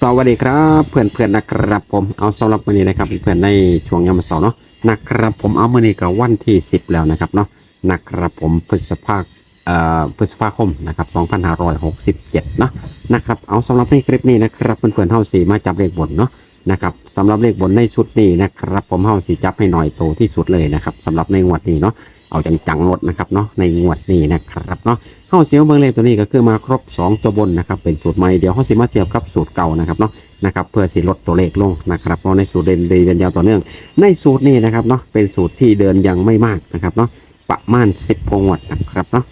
สวัสดีครับเพื่อนเพื่อนๆนะครับผมเอาสำหรับวันนี้นะครับเพื่อนในช่วงยามวันเสาร์เนาะนะครับผมเอามื่อนี้กับวันที่ 10 แล้วนะครับเนาะนะครับผมพฤษภาคเอ่อพฤษภาคมนะครับ2567เนาะนะครับเอาสำหรับในคลิปนี้นะครับเพื่อนเพื่อนเฮาสีมาจับเลขบนเนาะนะครับสำหรับเลขบนในชุดนี้นะครับผมเฮาสีจับให้หน่อยโตที่สุดเลยนะครับสำหรับในงวดนี้เนาะ เอาจังๆรถนะครับเนาะในงวดนี้นะครับเนาะเฮาเสียวเบิ่งเลขตัวนี้ก็คือมาครบ 2 ตัวบนนะครับเป็นสูตรใหม่เดี๋ยวเฮาสิมาเทียบกับสูตรเก่านะครับเนาะนะครับเพื่อสิลดตัวเลขลงนะครับเพราะในสูตรเดินเดินยาวต่อเนื่อง ในสูตรนี้นะครับเนาะเป็นสูตรที่เดินยังไม่มากนะครับเนาะประมาณ 10กว่างวดนะครับเนาะ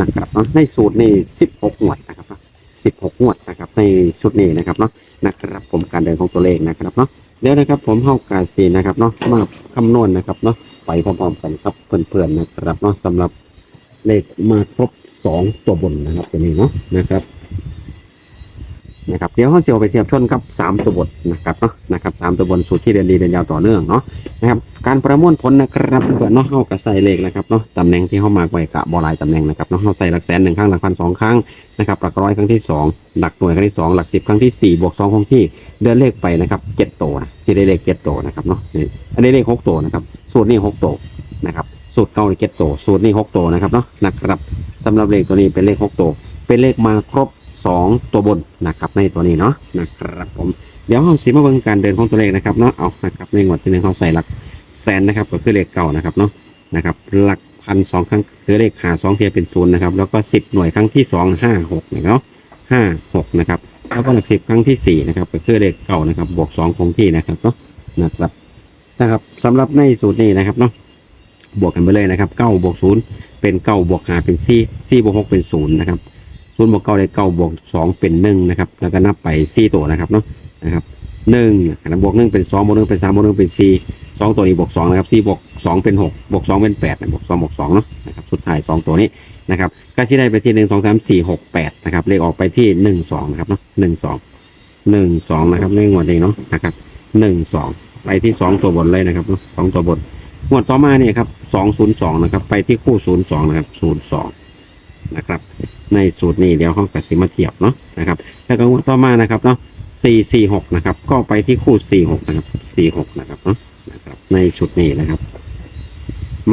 นะครับเนาะในสูตรนี้16งวดนะครับเนาะ16งวดนะครับในชุดนี้นะครับเนาะนะครับผมการเดินของตัวเลขนะครับเนาะเดี๋ยวนะครับผมเฮากาสีนะครับเนาะมาคำนวณนะครับเนาะ ไปพร้อมๆกันครับเพื่อนๆนะครับเนาะสำหรับเลขมาครบสองตัวบนนะครับตัวนี้เนาะนะครับ นะครับเดี๋ยวเขาเสียวไปเทียบชนกับสามตัวบนนะครับเนาะนะครับสามตัวบนสูตรที่เรียนดีเรียนยาวต่อเนื่องเนาะนะครับการประมวลผลนะครับเพื่อนเนาะเข้ากับใส่เลขนะครับเนาะตำแหน่งที่เข้ามาไว้กะบอลายตำแหน่งนะครับเนาะเข้าใส่หลักแสนหนึ่งครั้งหลักพันสองครั้งนะครับหลักร้อยครั้งที่สองหลักหน่วยครั้งที่สองหลักสิบครั้งที่สี่บวกสองคงที่เดินเลขไปนะครับเจ็ดตัวนะสี่ได้เลขเจ็ดตัวนะครับเนาะนี่อันนี้เลขหกตัวนะครับสูตรนี้หกตัวนะครับสูตรเก้าเจ็ดตัวสูตรนี้หกตัวนะครับเนาะนะครับสำหรับเลขตัวนี้เป็นเลขหกตัวเป็นเลขมาครบ สองตัวบนนะครับในตัวนี้เนาะนะครับผมเดี๋ยวเราสีมาเบิ่งการเดินของตัวเลขนะครับเนาะเอานะครับในงวดที่หนึ่งเขาใส่หลักแสนนะครับก็คือเลขเก่านะครับเนาะนะครับหลักพันสองครั้งคือเลขหาสองเทียเป็นศูนย์นะครับแล้วก็สิบหน่วยครั้งที่สองห้าหกเนาะห้าหกนะครับแล้วก็หลักสิบครั้งที่สี่นะครับก็คือเลขเก่านะครับบวกสองคงที่นะครับเนาะนะครับนะครับสำหรับในสูตรนี้นะครับเนาะบวกกันไปเลยนะครับเก้าบวกศูนย์เป็นเก้าบวกหาเป็นสี่สี่บวกหกเป็นศูนย์นะครับ ศูนย์บวกเก้าได้เก้าบวกสองเป็นหนึ่งนะครับ แล้วก็นับไปสี่ตัวนะครับเนาะนะครับหนึ่งบวกหนึ่งเป็นสองบวกหนึ่งเป็นสามบวกหนึ่งเป็นสี่สองตัวนี้บวกสองนะครับสี่บวกสองเป็นหกบวกสองเป็นแปดบวกสองบวกสองเนาะนะครับสุดท้ายสองตัวนี้นะครับก็ที่ได้ไปที่หนึ่งสองสามสี่หกแปดนะครับเลขออกไปที่หนึ่งสองนะครับเนาะหนึ่งสองหนึ่งสองนะครับในงวดนี้เนาะนะครับหนึ่งสองไปที่สองตัวบนเลยนะครับเนาะสองตัวบนงวดต่อมาเนี่ยครับสองศูนย์สองนะครับไปที่คู่ศูนย์สองนะครับศูนย์สอง นะครับ ในสูตรนี้เดี๋ยวห้องกสิมาเทียบเนาะนะครับแล้วก็งวต่อมานะครับเนาะสี่สี่หกนะครับ ก็ไปที่คู่สี่หกนะครับสี่หกนะครับเนาะนะครับ ในชุดนี้นะครับ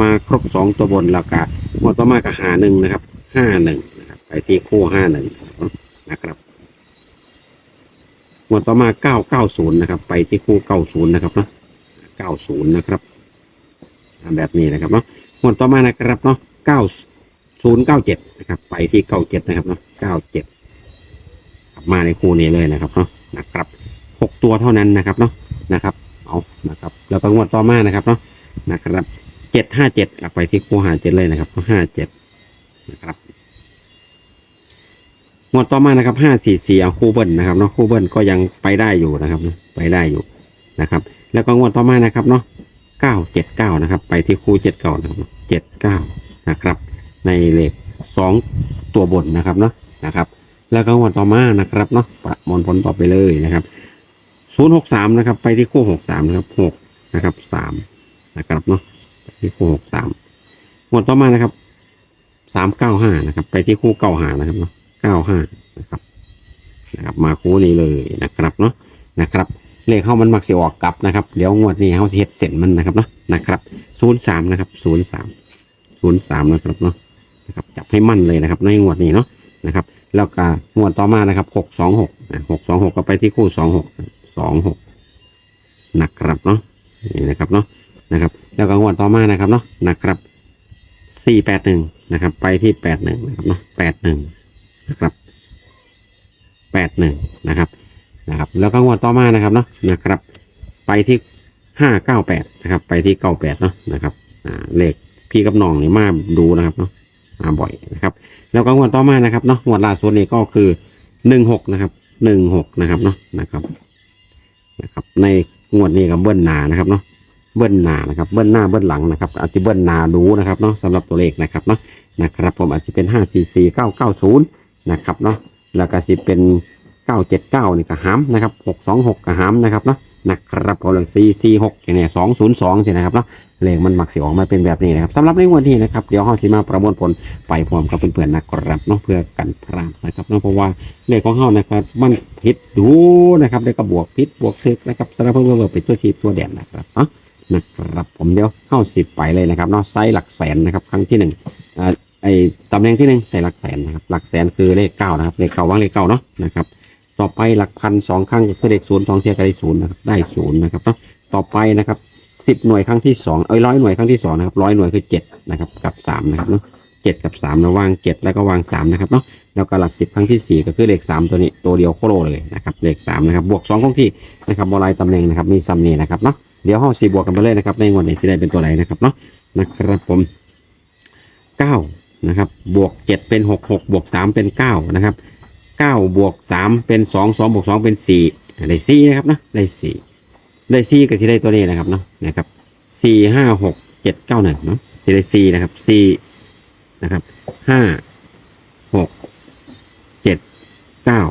มาครบสองตัวบนแล้วก็งวดต่อมาก็หาหนึ่งนะครับห้าหนึ่งนะครับ ไปที่คู่ห้าหนึ่งนะครับงวดต่อมาเก้าเก้าศูนย์นะครับ ไปที่คู่เก้าศูนย์นะครับเนาะเก้าศูนย์นะครับแบบนี้นะครับเนาะหมวดต่อมานะครับเนาะเก้า ศูนย์เก้าเจ็ดนะครับ ไปที่เก้าเจ็ดนะครับเนาะเก้าเจ็ดมาในคู่นี้เลยนะครับเนาะนะครับหกตัวเท่านั้นนะครับเนาะนะครับ เอานะครับ แล้วก็งวดต่อมานะครับเนาะนะครับเจ็ดห้าเจ็ดกลับไปที่คู่หาเจ็ดเลยนะครับห้าเจ็ดนะครับงวดต่อมานะครับห้าสี่สี่เอาคู่เบิ้ลนะครับเนาะคู่เบิ้ลก็ยังไปได้อยู่นะครับไปได้อยู่นะครับ แล้วก็งวดต่อมานะครับเนาะเก้าเจ็ดเก้านะครับ ไปที่คู่เจ็ดเก้านะครับเจ็ดเก้านะครับ ในเลขสองตัวบนนะครับเนาะนะครับ แล้วก็วันต่อมานะครับเนาะประมวลผลต่อไปเลยนะครับศูนย์หกสามนะครับ ไปที่คู่หกสามนะครับหกนะครับสามนะครับเนาะที่คู่หกสามวันต่อมานะครับสามเก้าห้านะครับ ไปที่คู่เก้าห้านะครับเนาะเก้าห้านะครับนะครับ มาคู่นี้เลยนะครับเนาะนะครับ เลขเข้ามันมักสิออกกลับนะครับเดี๋ยวงวดนี้เขาสิเฮ็ดเสร็จมันนะครับเนาะนะครับศูนย์สามนะครับศูนย์สามศูนย์สามนะครับเนาะ นะครับจับให้มั่นเลยนะครับ ในงวดนี้เนาะนะครับ แล้วก็งวดต่อมานะครับหกสองหกหกสองหกก็ไปที่คู่สองหกสองหกนะครับเนาะนี่นะครับเนาะนะครับ แล้วก็งวดต่อมานะครับเนาะนะครับสี่แปดหนึ่งนะครับ ไปที่แปดหนึ่งนะครับเนาะแปดหนึ่งนะครับแปดหนึ่งนะครับนะครับ แล้วก็งวดต่อมานะครับเนาะนะครับ ไปที่ห้าเก้าแปดนะครับ ไปที่เก้าแปดเนาะนะครับ อ่าเลขพี่กับน้องนี่มาดูนะครับเนาะ มาบ่อยนะครับ แล้วก็งวดต่อมานะครับเนาะงวดล่าสุดนี่ก็คือหนึ่งหกนะครับหนึ่งหกนะครับเนาะนะครับนะครับ ในงวดนี้กับเบิ้ลหนานะครับเนาะเบิ้ลหนานะครับเบิ้ลหน้าเบิ้ลหลังนะครับอาจจะเบิ้ลหนาดูนะครับเนาะสำหรับตัวเลขนะครับเนาะนะครับผมอาจจะเป็นห้าสี่สี่เก้าเก้าศูนย์นะครับเนาะแล้วก็สิเป็นเก้าเจ็ดเก้านี่ก็หามนะครับหกสองหกก็หามนะครับเนาะนะครับพอหลังสี่สี่หกอย่างเนี้ยสองศูนย์สองสินะครับเนาะ เลขมันมักสิออกมาเป็นแบบนี้นะครับสำหรับในวันนี้นะครับเดี๋ยวเฮาสิมาประมวลผลไปพร้อมกับเพื่อนๆนะครับเนาะเพื่อกันพลาดนะครับเนาะเพราะว่าเลขของเฮานะครับ มันผิดดูนะครับได้วก็บวกผิดบวกซึกนะครับสำหรับเพื่อนๆเป็นตัวขีดตัวแดนนะครับเนาะนะครับผมเดี๋ยวเข้าสิบไปเลยนะครับเนาะไซส์หลักแสนนะครับครั้งที่หนึ่งอ่าไอตำแหน่งที่หนึ่งใส่หลักแสนนะครับหลักแสนคือเลขเก้านะครับเลขเก้าว่างเลขเก้าเนาะนะครับต่อไปหลักพันสองครั้งก็คือเลขศูนย์สองเทียก็ได้ศูนย์นะครับได้ศูนย์นะครับเนาะต่อไปนะครับ สิบหน่วยครั้งที่สองเอ้ยร้อยหน่วยครั้งที่สองนะครับร้อยหน่วยคือเจ็ดนะครับกับสามนะครับเนาะเจ็ดกับสามนะวางเจ็ดแล้วก็วางสามนะครับเนาะแล้วก็หลักสิบครั้งที่สี่ก็คือเลขสามตัวนี้ตัวเดียวโคโลเลยนะครับเลขสามนะครับบวกสองคงที่นะครับบอลายตำแหน่งนะครับมีซัมนี่นะครับเนาะเดี๋ยวห้องสี่บวกกันไปเลยนะครับในงวันนี้สิได้เป็นตัวไหนนะครับเนาะนะครับผมเก้านะครับบวกเจ็ดเป็นหกหกบวกสามเป็นเก้านะครับเก้าบวกสามเป็นสองสองบวกสองเป็นสี่ได้สี่นะครับนะได้สี่ ได้สี่ก็สิได้ตัวนี้นะครับเนาะนะครับสี่ห้าหกเจ็ดเก้าหนึ่งเนาะสิได้สี่นะครับสี่นะครับห้าหกเจ็ดเก้า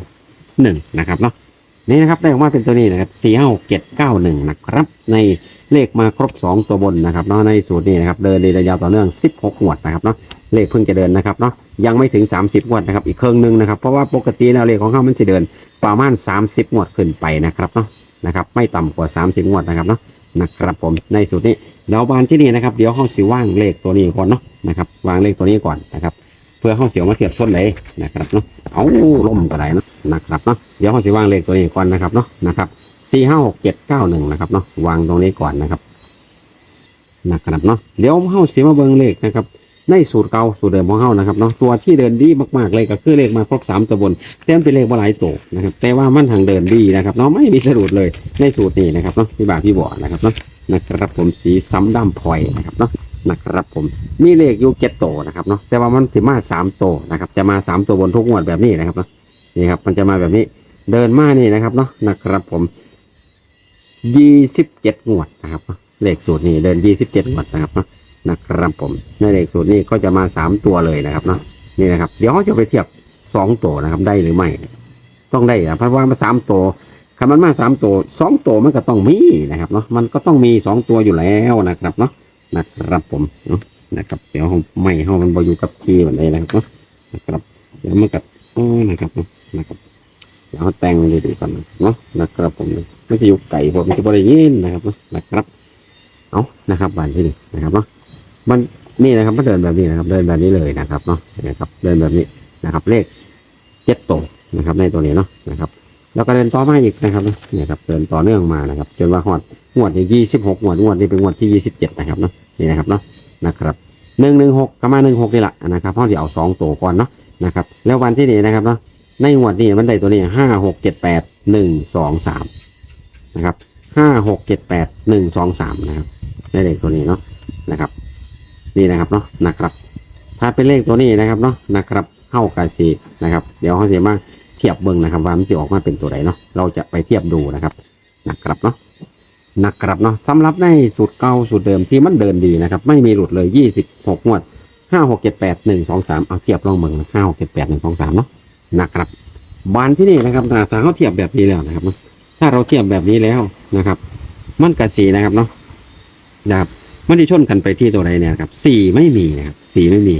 หนึ่งนะครับเนาะนี่นะครับได้ออกมาเป็นตัวนี้นะครับสี่ห้าหกเจ็ดเก้าหนึ่งนะครับ ในเลขมาครบสองตัวบนนะครับเนาะในสูตรนี้นะครับเดินในระยะต่อเนื่องสิบหกหวดนะครับเนาะเลขเพิ่งจะเดินนะครับเนาะยังไม่ถึง 30งวดนะครับอีกเครื่องหนึงนะครับเพราะว่าปกติแล้วเลขของเขามันจะเดินประมาณ 30งวดขึ้นไปนะครับเนาะ นะครับไม่ต่ำกว่า 30 งวดนะครับเนาะนะครับผมในสูตรนี้แล้วบานที่นี่นะครับเดี๋ยวห้องสิว่างเลขตัวนี้ก่อนเนาะนะครับวางเลขตัวนี้ก่อนนะครับเพื่อห้องเสียวมาเทียบต้นเลยนะครับเนาะเอาล่มก็ได้เนาะนะครับเนาะเดี๋ยวห้องสิว่างเลขตัวนี้ก่อนนะครับเนาะนะครับสี่ห้าหกเจ็ดเก้าหนึ่งนะครับเนาะวางตรงนี้ก่อนนะครับนะครับเนาะเดี๋ยวห้องเสียมาเบิ่งเลขนะครับ ในสูตรเก่าสูตรเดิมของเฮานะครับเนาะตัวที่เดินดีมากๆเลยก็คือเลขมาครบสามตัวบนแต่มันเป็นเลขบ่หลายตัวนะครับแต่ว่ามันทางเดินดีนะครับเนาะไม่มีสะดุดเลยในสูตรนี้นะครับเนาะที่บ่าพี่บ่อนะครับเนาะนะครับผมสีซ้ำดำพลอยนะครับเนาะนะครับผมมีเลขอยู่เจ็ดตัวนะครับเนาะแต่ว่ามันสิมาสามตัวนะครับจะมาสามตัวบนทุกงวดแบบนี้นะครับเนาะนี่ครับมันจะมาแบบนี้เดินมานี่นะครับเนาะนะครับผมยี่สิบเจ็ดงวดนะครับเนาะเลขสูตรนี้เดินยี่สิบเจ็ดงวดนะครับเนาะ นะครับผมในเลขสูตรนี้ก็จะมาสามตัวเลยนะครับเนาะนี่นะครับ เดี๋ยวเขาจะไปเทียบสองตัวนะครับได้หรือไม่ต้องได้นะเพราะว่ามาสามตัวคำมันมาสามตัวสองตัวมันก็ต้องมีนะครับเนาะมันก็ต้องมีสองตัวอยู่แล้วนะครับเนาะนะครับผมเนาะนะครับเดี๋ยวเขาไม่เขามันบอยู่กับทีแบบนี้นะครับเนาะนะครับเดี๋ยวมันกัดอ๋อนะครับเนาะนะครับเดี๋ยวเขาแต่งดีๆก่อนเนาะนะครับผมไม่จะอยู่ไก่ผมจะบริยินนะครับเนาะนะครับเอานะครับบานที่นี่นะครับเนาะ มันนี่นะครับมันเดินแบบนี้นะครับ เดินแบบนี้เลยนะครับเนาะนะครับ เดินแบบนี้นะครับ เลขเจ็ดโตวนะครับ ในตัวนี้เนาะนะครับ แล้วก็เดินต่อมาอีกนะครับเนี่ยครับ เดินต่อเนื่องมานะครับ จนว่าหอดงวดที่ยี่สิบหกงวดงวดนี้เป็นงวดที่ยี่สิบเจ็ดนะครับเนาะนี่นะครับเนาะนะครับหนึ่งหนึ่งหกก็มาหนึ่งหกนี่แหละนะครับเพราะที่เอาสองตัวก่อนเนาะนะครับ แล้ววันที่นี่นะครับเนาะในงวดนี้มันได้ตัวนี้ห้าหกเจ็ดแปดหนึ่งสองสามนะครับห้าหกเจ็ดแปดหนึ่งสองสามนะครับได้เลขตัวนี้เนาะนะครับ นี่นะครับเนาะนะครับ ถ้าเป็นเลขตัวนี้นะครับเนาะนะครับเข้ากาสีนะครับ เดี๋ยวเขาจะมาเทียบเบิ้งนะครับ ว่ามันจะออกมาเป็นตัวไหนเนาะเราจะไปเทียบดูนะครับนะครับเนาะนะครับเนาะสำหรับในสูตรเก่าสูตรเดิมที่มันเดินดีนะครับ ไม่มีหลุดเลยยี่สิบหกงวดห้าหกเจ็ดแปดหนึ่งสองสามเอาเทียบลองเบิ้งห้าหกเจ็ดแปดหนึ่งสองสามเนาะนะครับบานที่นี่นะครับถ้าเขาเทียบแบบนี้แล้วนะครับ ถ้าเราเทียบแบบนี้แล้วนะครับ มันกาสีนะครับเนาะนะครับ มันจะชนกันไปที่ตัวใดเนี่ยครับสี่ไม่มีนะครับสี่ไม่มี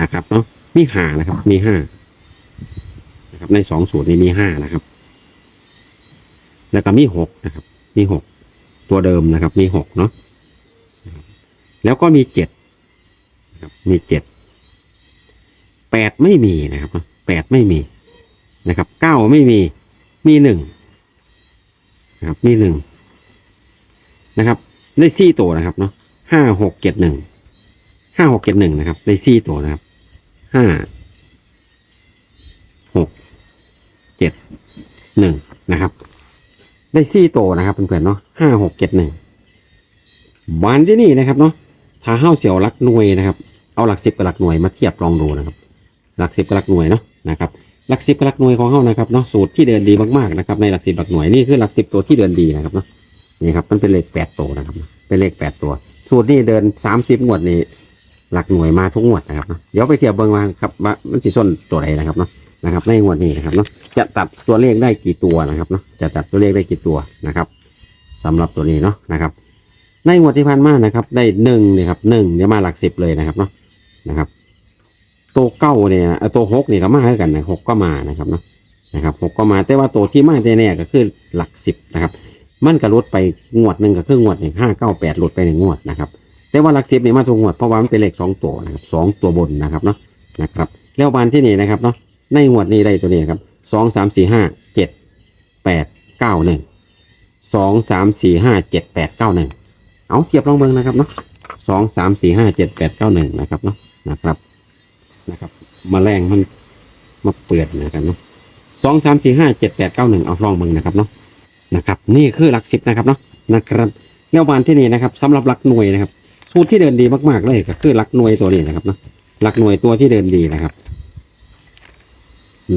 นะครับเนาะมีห้านะครับ มีห้านะครับ ในสองสูตรนี้มีห้านะครับ แล้วก็มีหกนะครับ มีหกตัวเดิมนะครับ มีหกเนาะแล้วก็มีเจ็ดครับมีเจ็ดแปดไม่มีนะครับแปดไม่มีนะครับเก้าไม่มีมีหนึ่งนะครับ มีหนึ่งนะครับ ได้สี่ตัวนะครับเนาะ ห้าหกเจ็ดหนึ่งห้าหกเจ็ดหนึ่งนะครับได้สี่ตัวนะครับห้าหกเจ็ดหนึ่งนะครับ ได้สี่ตัวนะครับเพื่อนๆเนาะห้าหกเจ็ดหนึ่งบานที่นี่นะครับเนาะถ้าห้าเสี่ยวหลักหน่วยนะครับ เอาหลักสิบกับหลักหน่วยมาเทียบลองดูนะครับ หลักสิบกับหลักหน่วยเนาะนะครับ หลักสิบกับหลักหน่วยของเฮานะครับเนาะสูตรที่เดินดีมากๆนะครับในหลักสิบหลักหน่วยนี่คือหลักสิบตัวที่เดินดีนะครับเนาะนี่ครับมันเป็นเลขแปดตัวนะครับ เป็นเลขแปดตัว สูตรนี้เดินสามสิบงวดนี่หลักหน่วยมาทุกงวดนะครับเนาะเดี๋ยวไปเทียบเบิ่งมาครับว่ามันสิส้นตัวไหนนะครับเนาะนะครับในงวดนี้นะครับเนาะจะตัดตัวเลขได้กี่ตัวนะครับเนาะจะตัดตัวเลขได้กี่ตัวนะครับสำหรับตัวนี้เนาะนะครับ ในงวดที่ผ่านมานะครับ ได้หนึ่งเนี่ยครับหนึ่งเนี่ยมาหลักสิบเลยนะครับเนาะนะครับ ตัวเก้าเนี่ยอ่อตัวหกเนี่ยก็มาให้กันนะหกก็มานะครับเนาะนะครับหกก็มาแต่ว่าตัวที่มาแน่ๆก็คือหลักสิบนะครับ มันก็ลดไปงวดหนึ่งก็คืองวดหนึ่งห้าเก้าแปดลดไปหนึ่งงวดนะครับ แต่ว่าหลักสิบเนี่ยมาทุกงวดเพราะว่ามันเป็นเลขสองตัวนะครับสองตัวบนนะครับเนาะนะครับแล้วบานที่นี่นะครับเนาะในงวดนี้ได้ตัวนี้ครับสองสามสี่ห้าเจ็ดแปดเก้าหนึ่งสองสามสี่ห้าเจ็ดแปดเก้าหนึ่งเอาเทียบลองเบิ่งนะครับเนาะสองสามสี่ห้าเจ็ดแปดเก้าหนึ่งนะครับเนาะนะครับนะครับมาแมลงมันมาเปือดนะครับเนาะสองสามสี่ห้าเจ็ดแปดเก้าหนึ่งเอาลองเบิ่งนะครับเนาะ นะครับ นี่คือหลักสิบนะครับเนาะนะครับแล้วบานที่นี่นะครับสำหรับหลักหน่วยนะครับ สูตรที่เดินดีมากๆเลยก็คือหลักหน่วยตัวนี้นะครับเนาะหลักหน่วยตัวที่เดินดีนะครับ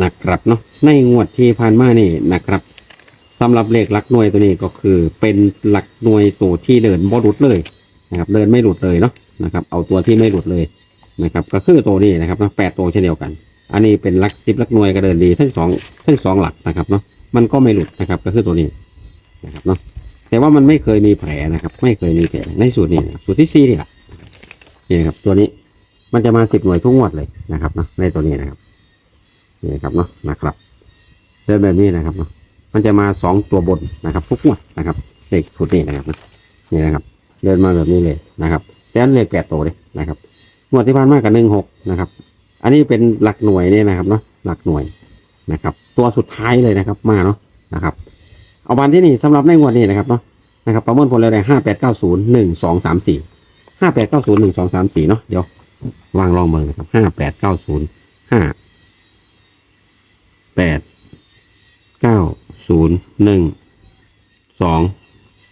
นะครับเนาะในงวดที่ผ่านมานี่นะครับสำหรับเลขหลักหน่วยตัวนี้ก็คือเป็นหลักหน่วยตัวที่เดินบ่หลุดเลยนะครับ เดินไม่หลุดเลยเนาะนะครับ เอาตัวที่ไม่หลุดเลยนะครับ ก็คือตัวนี้นะครับเนาะแปดตัวเช่นเดียวกัน อันนี้เป็นหลักสิบหลักหน่วยก็เดินดีทั้งสองทั้งสองหลักนะครับเนาะมันก็ไม่หลุดนะครับก็คือตัวนี้ นะครับเนาะแต่ว่ามันไม่เคยมีแผลนะครับ ไม่เคยมีแผลในสูตรนี้นะสูตรที่สี่นี่แหละนี่นะครับ ตัวนี้มันจะมาสิบหน่วยทุกงวดเลยนะครับเนาะในตัวนี้นะครับนี่นะครับเนาะนะครับเดินแบบนี้นะครับเนาะมันจะมาสองตัวบนนะครับทุกงวดนะครับเลขสูตรนี้นะครับนี่นะครับ เดินมาแบบนี้เลยนะครับแต่อันเลขแปดตัวเลยนะครับงวดที่ผ่านมากับหนึ่งหกนะครับ อันนี้เป็นหลักหน่วยเนี่ยนะครับเนาะหลักหน่วยนะครับ ตัวสุดท้ายเลยนะครับ มาเนาะนะครับ เอาวันที่นี่สำหรับในงวดนี้นะครับเนาะนะครับประเมินผลเลยห้าแปดเก้าศูนย์หนึ่งสองสามสี่ห้าแปดเก้าศูนย์หนึ่งสองสามสี่เนาะเดี๋ยววางลองเมืองนะครับห้าแปดเก้าศูนย์ห้าแปดเก้าศูนย์หนึ่งสอง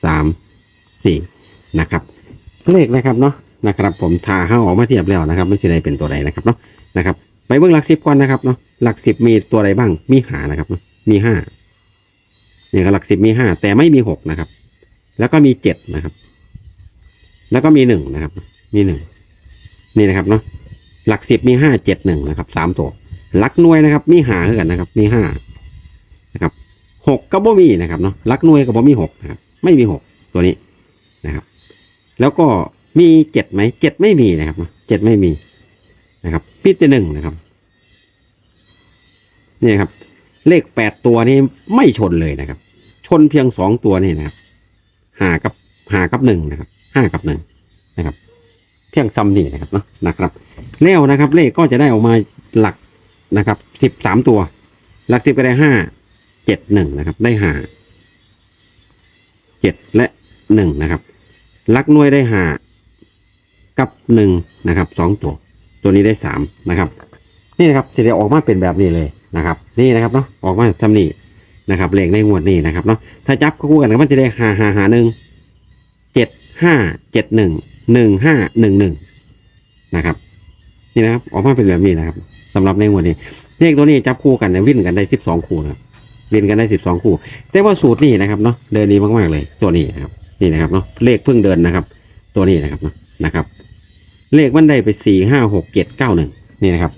สามสี่นะครับเลขนะครับเนาะนะครับผมทาห้าออกมาเทียบแล้วนะครับไม่ใช่ได้เป็นตัวใดนะครับเนาะนะครับไปเบื้องหลักสิบก่อนนะครับเนาะหลักสิบมีตัวใดบ้างมีหานะครับเนาะมีห้า นี่ก็หลักสิบมีห้าแต่ไม่มีหกนะครับ แล้วก็มีเจ็ดนะครับ แล้วก็มีหนึ่งนะครับ มีหนึ่งนี่นะครับเนาะหลักสิบมีห้าเจ็ดหนึ่งนะครับสามตัวหลักหน่วยนะครับ มีหาเท่ากันนะครับ มีห้านะครับหกก็บ่มีนะครับเนาะหลักหน่วยก็บ่มีหกนะครับ ไม่มีหกตัวนี้นะครับ แล้วก็มีเจ็ดไหมเจ็ดไม่มีนะครับเจ็ดไม่มีนะครับ พิจหนึ่งนะครับ นี่ครับ เลขแปดตัวนี้ไม่ชนเลยนะครับ ชนเพียงสองตัวนี่นะครับหากับหากับหนึ่งนะครับห้ากับหนึ่งนะครับ เพียงซ้ำนี่นะครับเนาะนะครับ แล้วนะครับ เลขก็จะได้ออกมาหลักนะครับสิบสามตัว หลักสิบก็ได้ห้าเจ็ดหนึ่งนะครับ ได้หาเจ็ดและหนึ่งนะครับลักหน่วยได้หากับหนึ่งนะครับสองตัว ตัวนี้ได้สามนะครับ นี่นะครับเสียออกมาเป็นแบบนี้เลย นะครับ นี่นะครับเนาะออกมาทำนี่นะครับเลขในงวดนี้นะครับเนาะถ้าจับคู่กันก็มันจะได้หาหาหาหนึ่งเจ็ดห้าเจ็ดหนึ่งหนึ่งห้าหนึ่งหนึ่งนะครับ นี่นะครับ ออกมาเป็นแบบนี้นะครับสำหรับในงวดนี้เลขตัวนี้จับคู่กันเนี่ยวิ่งกันได้สิบสองคู่นะวิ่งกันได้สิบสองคู่ แต่ว่าสูตรนี้นะครับเนาะเดินดีมากๆเลยตัวนี้นะครับ นี่นะครับเนาะเลขเพิ่งเดินนะครับ ตัวนี้นะครับเนาะนะครับ เลขมันได้ไปสี่ห้าหกเจ็ดเก้าหนึ่งนี่นะครับ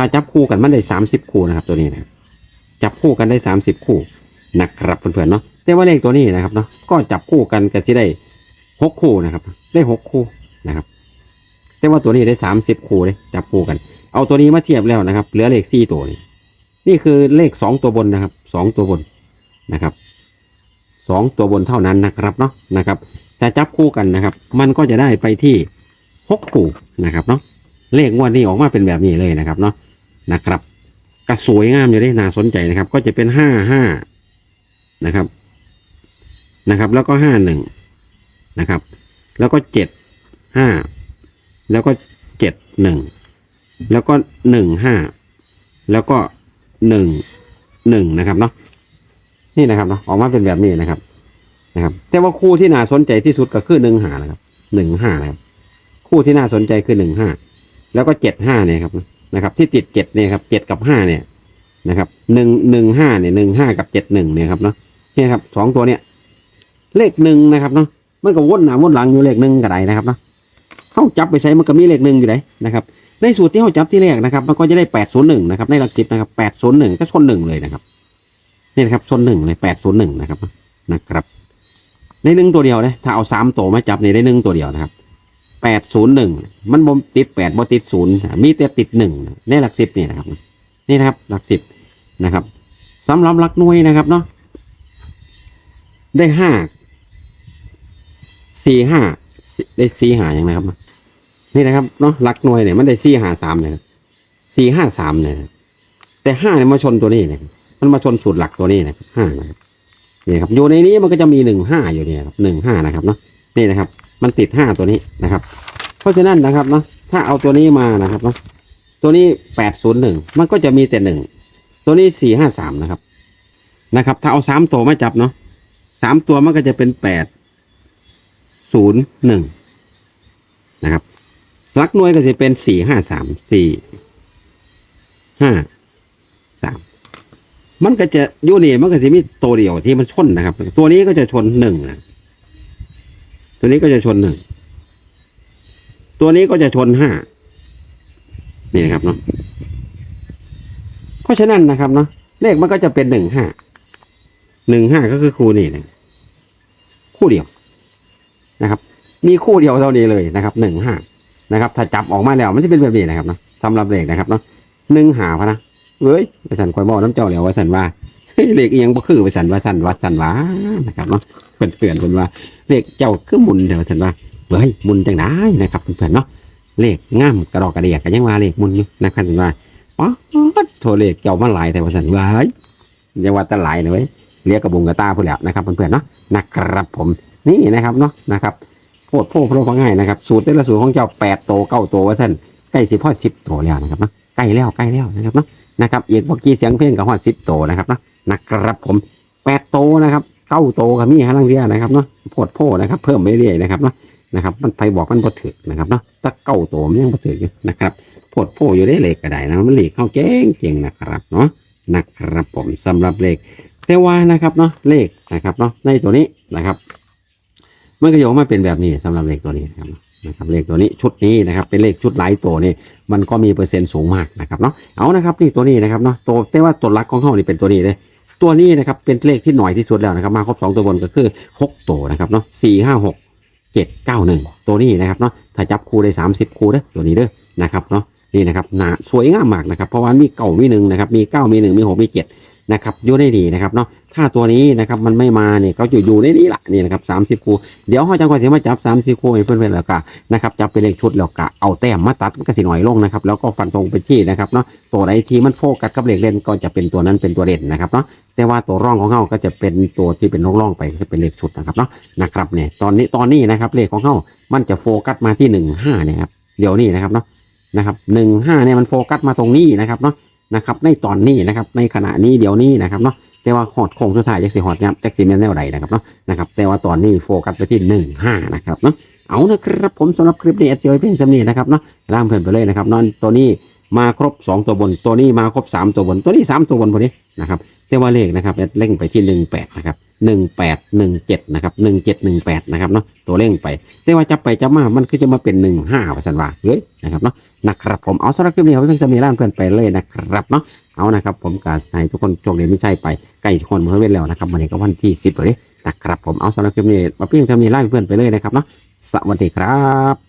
ถ้าจับคู่กันมันได้สามสิบคู่นะครับตัวนี้นะจับคู่กันได้สามสิบคู่นะครับเพื่อนๆเนาะแต่ว่าเลขตัวนี้นะครับเนาะก็จับคู่กันกันที่ได้หกคู่นะครับ ได้หกคู่นะครับ แต่ว่าตัวนี้ได้สามสิบคู่เลยจับคู่กัน เอาตัวนี้มาเทียบแล้วนะครับ เหลือเลขสี่ตัวนี่นี่คือเลขสองตัวบนนะครับสองตัวบนนะครับสองตัวบนเท่านั้นนะครับเนาะนะครับแต่จับคู่กันนะครับ มันก็จะได้ไปที่หกคู่นะครับเนาะเลขงวดนี้ออกมาเป็นแบบนี้เลยนะครับเนาะ นะครับก็สวยงามอยู่ได้น่าสนใจนะครับ ก็จะเป็นห้าห้านะครับนะครับ แล้วก็ห้าหนึ่งนะครับ แล้วก็เจ็ดห้าแล้วก็เจ็ดหนึ่งแล้วก็หนึ่งห้าแล้วก็หนึ่งหนึ่งนะครับเนาะนี่นะครับเนาะออกมาเป็นแบบนี้นะครับนะครับ แต่ว่าคู่ที่น่าสนใจที่สุดก็คือหนึ่งห้านะครับหนึ่งห้านะครับ คู่ที่น่าสนใจคือหนึ่งห้าแล้วก็เจ็ดห้าเนี่ยครับ นะครับ ที่ติดเจ็ดเนี่ยครับเจ็ดกับห้าเนี่ยนะครับหนึ่งหนึ่งห้าเนี่ยหนึ่งห้ากับเจ็ดหนึ่งเนี่ยครับเนาะเนี่ยครับสองตัวเนี่ยเลขหนึ่งนะครับเนาะมันก็วนหน้าวนหลังอยู่เลขหนึ่งก็ได้นะครับเนาะเข้าจับไปใช้มันก็มีเลขหนึ่งอยู่ไหนนะครับ ในสูตรที่เข้าจับที่แรกนะครับ มันก็จะได้แปดศูนย์หนึ่งนะครับในหลักสิบนะครับแปดศูนย์หนึ่งก็ชนหนึ่งเลยนะครับนี่นะครับชนหนึ่งเลยแปดศูนย์หนึ่งนะครับนะครับ ในหนึ่งตัวเดียวเลยถ้าเอาสามตัวมาจับในได้หนึ่งตัวเดียวนะครับ แปดศูนย์หนึ่งมันบ่ติดแปดบ่ติดศูนย์มีแต่ติดหนึ่งในหลักสิบนี่นะครับ นี่นะครับหลักสิบนะครับสำหรับหลักหน่วยนะครับเนาะได้ห้าสี่ห้าได้สี่หาอย่างนะครับ นี่นะครับเนาะหลักหน่วยเนี่ยมันได้สี่หาสามเนี่ยสี่ห้าสามเนี่ยแต่ห้าเนี่ยมาชนตัวนี้เนี่ยมันมาชนสูตรหลักตัวนี้นะครับห้านะครับนี่ครับอยู่ในนี้มันก็จะมีหนึ่งห้าอยู่เนี่ยครับหนึ่งห้านะครับเนาะนี่นะครับ มันติดห้าตัวนี้นะครับ เพราะฉะนั้นนะครับเนาะถ้าเอาตัวนี้มานะครับเนาะตัวนี้แปดศูนย์หนึ่งมันก็จะมีแต่หนึ่งตัวนี้สี่ห้าสามนะครับนะครับ ถ้าเอาสามตัวมาจับเนาะสามตัวมันก็จะเป็นแปดศูนย์หนึ่งนะครับลักหน่วยก็จะเป็นสี่ห้าสามสี่ห้าสามมันก็จะยูนี่มันก็จะมีตัวเดียวที่มันชนนะครับ ตัวนี้ก็จะชนหนึ่งนะ ตัวนี้ก็จะชนหนึ่งตัวนี้ก็จะชนห้านี่นะครับเนาะเพราะฉะนั้นนะครับเนาะเลขมันก็จะเป็นหนึ่งห้าหนึ่งห้าก็คือคู่นี่นะคู่เดียวนะครับ มีคู่เดียวเท่านี้เลยนะครับหนึ่งห้านะครับ ถ้าจับออกมาแล้วมันจะเป็นแบบนี้นะครับเนาะสำหรับเลขนะครับเนาะหนึ่งหาพะนะเว้ยไปสั่นคอยบ่อน้ำเจ้าแล้วว่าสั่นว่าเลขเอียงบ่คือไปสั่นว่าสั่นว่าสั่นว่านะครับเนาะ เพื่อนเพื่อนเพิ่นว่าเลขเจ้าคือมุนเดี๋ยวสั่นว่าเฮ้ยมุนจังได้นะครับเพื่อนๆเนาะเลขง่ามกระดอกกระเดียกก็ยังว่าเลขมุนอยู่นะครับเพิ่นว่าป๊อดโทรเลขเจ้ามาหลายแต่ว่าสั่นว่าเฮ้ยอย่าว่าแต่หลายเลยเว้ยเรียกกระบุงกระตาพุ่นแล้วนะครับเพื่อนๆเนาะนะครับผมนี่นะครับเนาะนะครับโพดโพดโพดง่ายนะครับสูตรแต่ละสูตรของเจ้าแปดโตเก้าโตว่าสั่นใกล้สิพ่อสิบโตแล้วนะครับเนาะใกล้แล้วใกล้แล้วนะครับเนาะนะครับเอกเมื่อกี้เสียงเพลงกับฮอดสิบโตนะครับเนาะนะครับผมแปดโตนะครับ เก้าโตกับมีฮะลังเดียนะครับเนาะโพดโพนะครับเพิ่มไปเรื่อยๆนะครับเนาะนะครับ มันไปบอกมันบ่ถึกนะครับเนาะถ้าเก้าโตมันยังบ่ถึกอยู่นะครับโพดโพอยู่ได้เลขก็ได้นะมันเลขเข้าเก่งเก่งนะครับเนาะนะครับผมสำหรับเลขแต่ว่านะครับเนาะเลขนะครับเนาะในตัวนี้นะครับมันก็จะออกมาเป็นแบบนี้สำหรับเลขตัวนี้นะครับนะครับเลขตัวนี้ชุดนี้นะครับเป็นเลขชุดหลายตัวนี่มันก็มีเปอร์เซ็นต์สูงมากนะครับเนาะเอานะครับนี่ตัวนี้นะครับเนาะตัวแต่ว่าตัวรักของเขานี่เป็นตัวนี้เลย ตัวนี้นะครับเป็นเลขที่หน่อยที่สุดแล้วนะครับมาครบสองตัวบนก็คือหกตัวนะครับเนาะสี่ห้าหกเจ็ดเก้าหนึ่งตัวนี้นะครับเนาะถ้าจับคู่ได้สามสิบคู่เด้อตัวนี้เด้อนะครับเนาะนี่นะครับหนาสวยงามมากนะครับเพราะว่ามีเก้ามีหนึ่งนะครับมีเก้ามีหนึ่งมีหกมีเจ็ด นะครับอยู่ได้ดีนะครับเนาะถ้าตัวนี้นะครับมันไม่มาเนี่ยเขาจะอยู่ในนี้ละนี่นะครับสามสิบคู่เดี๋ยวเขาจะคอยเสียมาจับสามสิบคู่ให้เพื่อนๆแล้วก็นะครับจับเป็นเลขชุดแล้วก็เอาแต้มมาตัดก็สิหน่อยลงนะครับแล้วก็ฟันตรงไปที่นะครับเนาะตัวใดที่มันโฟกัสกับเลขเล่นก็จะเป็นตัวนั้นเป็นตัวเด่นนะครับเนาะแต่ว่าตัวร่องของเขาก็จะเป็นตัวที่เป็นร่องๆไปก็เป็นเลขชุดนะครับเนาะนะครับเนี่ยตอนนี้ตอนนี้นะครับเลขของเขามันจะโฟกัสมาที่หนึ่งห้าเนี่ยครับเดี๋ยวนี้นะครับเนาะนะครับหนึ่งห้าเนี่ยมันโฟกัสมาตรงนี้นะครับเนาะ นะครับ ในตอนนี้นะครับ ในขณะนี้เดี๋ยวนี้นะครับเนาะแต่ว่าหอดโค้งสุดท้ายแจ็คสีหอดเนี่ยแจ็คสีเมนแนวใดนะครับเนาะนะครับ แต่ว่าตอนนี้โฟกัสไปที่หนึ่งห้านะครับเนาะเอานะครับผมสำหรับคลิปนี้เอสเอเพียงสำนีนะครับเนาะล่างเพื่อนไปเลยนะครับนอนตัวนี้ มาครบ 2 ตัวบน ตัวนี้มาครบ 3 ตัวบน ตัวนี้ 3 ตัวบนพอดีนะครับแต่ว่าเลขนะครับเร่งไปที่ 18 นะครับ 1817 นะครับ 1718 นะครับเนาะตัวเร่งไป แต่ว่าจะไปจะมา มันคือจะมาเป็น 15ว่าสันว่าเฮ้ยนะครับเนาะนะครับผมเอาสำหรับคลิปนี้เอาไว้เพียงสำนีล่างเพื่อนไปเลยนะครับเนาะเอานะครับ ผมกาให้ทุกคนโชคดีไม่ใช่ไปใกล้ทุกคนเมื่อเว้นแล้วนะครับวันนี้ก็วันที่ 10เลยนะครับผมเอาสำหรับคลิปนี้มาเพียงสำนีล่างเพื่อนไปเลยนะครับเนาะสวัสดีครับ